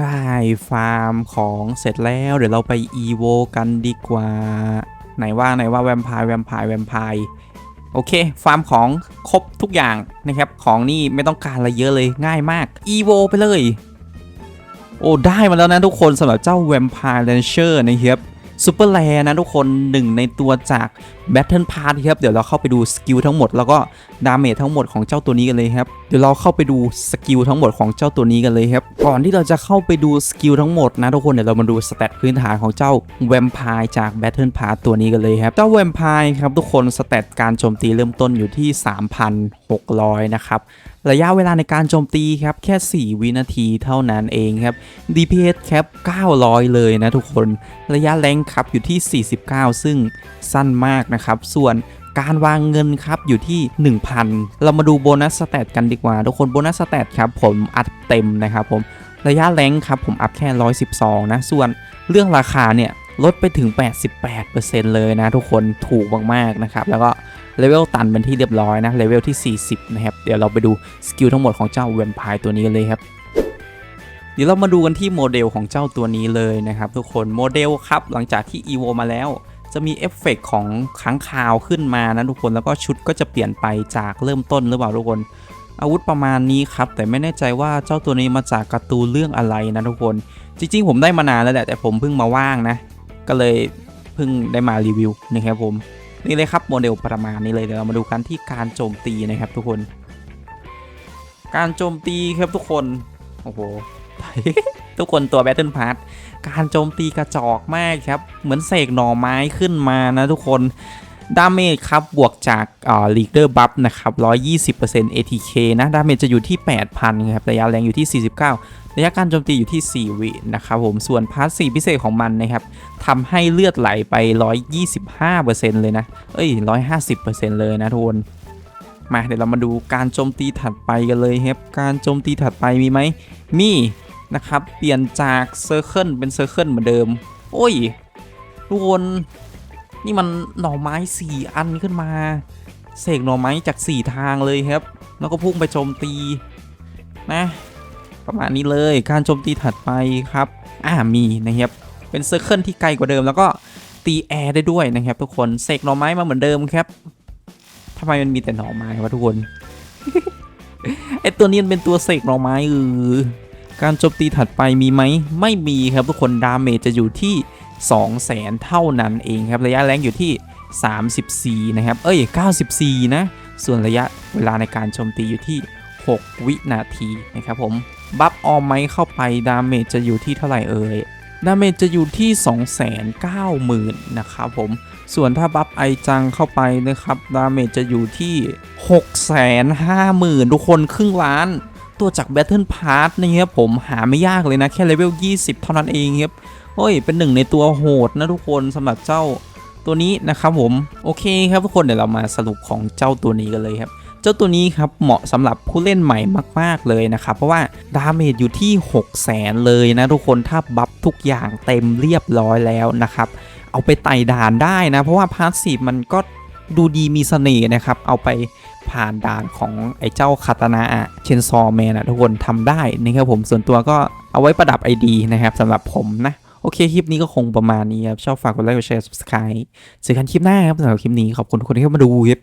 ได้ฟาร์มของเสร็จแล้วเดี๋ยวเราไปอีโวกันดีกว่า ไหนว่าไหนว่าแวมไพร์แวมไพร์แวมไพร์โอเค ฟาร์มของครบทุกอย่างนะครับ ของนี่ไม่ต้องการอะไรเยอะเลยง่ายมากอีโวไปเลย โอ้ได้มาแล้วนะทุกคนสำหรับเจ้าแวมไพร์เลนเชอร์นะครับซูเปอร์แลนะทุกคนหนึ่งในตัวจาก Battle Pass ครับ เดี๋ยวเราเข้าไปดูสกิลทั้งหมด แล้วก็ดาเมจทั้งหมดของเจ้าตัวนี้กันเลยครับ เดี๋ยวเราเข้าไปดูสกิลทั้งหมดของเจ้าตัวนี้กันเลยครับ ก่อนที่เราจะเข้าไปดูสกิลทั้งหมดนะทุกคนเดี๋ยวเรามาดูสเตตพื้นฐานของเจ้าแวมไพร์จาก Battle Pass ตัวนี้กันเลยครับ เจ้าแวมไพร์ครับทุกคนสเตตการโจมตีเริ่มต้นอยู่ที่ 3,600 นะครับระยะเวลาในการโจมตีครับแค่ 4 วินาทีเท่านั้นเองครับ DPS ครับ 900 เลยนะทุกคน ระยะแรงครับอยู่ที่ 49 ซึ่งสั้นมากนะครับ ส่วน การวางเงินครับอยู่ที่ 1,000 เรามาดูโบนัสสเตตกันดีกว่า ทุกคนโบนัสสเตตครับผมอัดเต็มนะครับผมระยะแรงครับผมอัพแค่ 112 นะ ส่วนเรื่องราคาเนี่ยลดไปถึง 88%เลยนะทุกคนถูกมากๆนะครับ แล้วก็เลเวลตันเป็นที่เรียบร้อยนะเลเวลที่ 40 นะครับ เดี๋ยวเราไปดูสกิลทั้งหมดของเจ้าแวมไพร์ตัวนี้กันเลยครับ เดี๋ยวเรามาดูกันที่โมเดลของเจ้าตัวนี้เลยนะครับ ทุกคนโมเดลครับหลังจากที่ EVO มาแล้ว จะมีเอฟเฟกต์ของค้างคาวขึ้นมานะทุกคนแล้วก็ชุดก็จะเปลี่ยนไปจากเริ่มต้นหรือเปล่าทุกคน อาวุธประมาณนี้ครับ แต่ไม่แน่ใจว่าเจ้าตัวนี้มาจากการ์ตูนเรื่องอะไรนะทุกคน จริง ๆ ผมได้มานานแล้วแหละแต่ผมเพิ่งมาว่างนะ ก็เลยเพิ่งได้มารีวิวนะครับผมนี่เลยครับโมเดลประมาณนี้เลยเดี๋ยวเรามาดูกันที่การโจมตีนะครับทุกคน การโจมตีครับทุกคนโอ้โห ทุกคนตัว Battle Pass การโจมตีกระจอกมากครับ เหมือนเสกหน่อไม้ขึ้นมานะทุกคนดาเมจครับ บวกจากลีดเดอร์บัฟนะครับ 120% ATK นะ ดาเมจจะอยู่ที่ 8,000 ครับ ระยะแรงอยู่ที่ 49 ระยะการโจมตีอยู่ที่ 4 วินะครับผม ส่วนพาสซีพิเศษของมันนะครับทำให้เลือดไหลไป 125%เลยนะ เอ้ย 150%เลยนะทุกคน มาเดี๋ยวเรามาดูการโจมตีถัดไปกันเลยครับ การโจมตีถัดไปมีไหม มี นะครับ เปลี่ยนจากเซอร์เคิลเป็นเซอร์เคิลเหมือนเดิม โอ้ยทุกคนนี่มันหน่อไม้ 4 อันขึ้นมา เสกหน่อไม้จาก 4 ทางเลยครับ แล้วก็พุ่งไปโจมตีนะ ประมาณนี้เลยการโจมตีถัดไปครับ อ่ามีนะครับ เป็นเซอร์เคิลที่ไกลกว่าเดิม แล้วก็ตีแอร์ได้ด้วยนะครับ ทุกคนเสกหน่อไม้มาเหมือนเดิมครับทำไมมันมีแต่หน่อไม้วะทุกคนไอตัวนี้มันเป็นตัวเสกหน่อไม้เออ การโจมตีถัดไปมีไหมไม่มีครับทุกคนดาเมจจะอยู่ที่ 2 0 0แสนเท่านั้นเองครับระยะแรงอยู่ที่ 34 นะครับ เอ้ย 94 นะ ส่วนระยะเวลาในการโจมตีอยู่ที่ 6 วินาทีนะครับผม บัฟออมไมเข้าไปดาเมจจะอยู่ที่เท่าไหร่เอ่ยดาเมจจะอยู่ที่ 290,000 นะครับผม ส่วนถ้าบัฟไอจังเข้าไปนะครับ ดาเมจจะอยู่ที่ 650,000 ทุกคนครึ่งล้าน ตัวจาก Battle Pass นะครับผมหาไม่ยากเลยนะ แค่เลเวล 20 เท่านั้นเองครับเฮ้ย เป็นหนึ่งในตัวโหดนะทุกคนสำหรับเจ้าตัวนี้นะครับผม โอเคครับทุกคนเดี๋ยวเรามาสรุปของเจ้าตัวนี้กันเลยครับ เจ้าตัวนี้ครับเหมาะสำหรับผู้เล่นใหม่มาก ๆ เลยนะครับ เพราะว่าดาเมจอยู่ที่ 6 0แสนเลยนะทุกคนถ้าบัฟทุกอย่างเต็มเรียบร้อยแล้วนะครับ เอาไปไต่ด่านได้นะ เพราะว่าพาสซีฟมันก็ดูดีมีเสน่ห์นะครับ เอาไป ผ่านด่านของไอ้เจ้าคาตานะเชนซอแมนนะทุกคนทำได้นะครับผมส่วนตัวก็เอาไว้ประดับ ID นะครับสำหรับผมนะ โอเค คลิปนี้ก็คงประมาณนี้ครับ ชอบฝากกดไลค์กดแชร์ subscribe เจอกันคลิปหน้าครับสำหรับคลิปนี้ขอบคุณทุกคนที่เข้ามาดูครับ